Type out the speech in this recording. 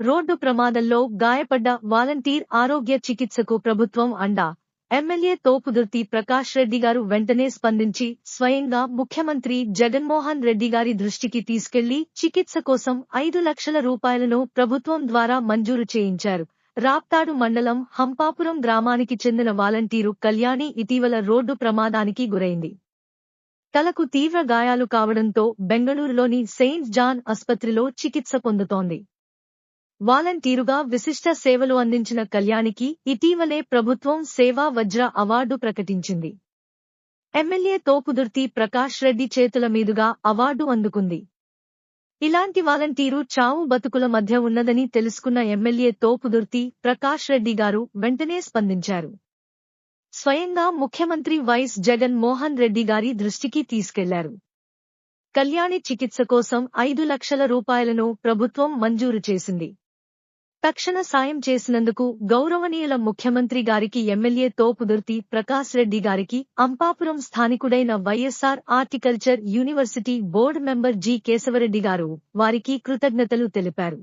Road ప్రమాదంలో గాయపడ్డ volunteer ఆరోగ్య చికిత్సకు ప్రభుత్వం అండా. ఎమ్మెల్యే తోపుదుర్తి ప్రకాష్ రెడ్డి గారు వెంటనే స్పందించి స్వయంగా ముఖ్యమంత్రి జగన్మోహన్ రెడ్డి గారి దృష్టికి తీసుకెళ్ళి చికిత్స కోసం ఐదు లక్షల రూపాయలను ప్రభుత్వం ద్వారా మంజూరు చేయించారు. రాప్తాడు మండలం హంపాపురం గ్రామానికి చెందిన వాలంటీరు కళ్యాణి ఇటీవల రోడ్డు ప్రమాదానికి గురైంది. తలకు తీవ్ర గాయాలు కావడంతో బెంగళూరులోని సెయింట్ జాన్ ఆస్పత్రిలో చికిత్స పొందుతోంది. వాలంటీరుగా విశిష్ట సేవలు అందించిన కళ్యాణికి ఇటీవలే ప్రభుత్వం సేవా వజ్ర అవార్డు ప్రకటించింది. ఎమ్మెల్యే తోపుదుర్తి ప్రకాష్ రెడ్డి చేతుల మీదుగా అవార్డు అందుకుంది. ఇలాంటి వాలంటీరు చావు బతుకుల మధ్య ఉన్నదని తెలుసుకున్న ఎమ్మెల్యే తోపుదుర్తి ప్రకాష్ రెడ్డి గారు వెంటనే స్పందించారు. స్వయంగా ముఖ్యమంత్రి వైఎస్ జగన్ మోహన్ రెడ్డి గారి దృష్టికి తీసుకెళ్ళారు. కళ్యాణి చికిత్స కోసం ఐదు లక్షల రూపాయలను ప్రభుత్వం మంజూరు చేసింది. తక్షణ సాయం చేసినందుకు గౌరవనీయుల ముఖ్యమంత్రి గారికి ఎమ్మెల్యే తోపుదుర్తి ప్రకాశ్ రెడ్డి గారికి Ampapuram స్థానికుడైన YSR horticulture university board member G Keshavareddy గారు వారికి కృతజ్ఞతలు తెలిపారు.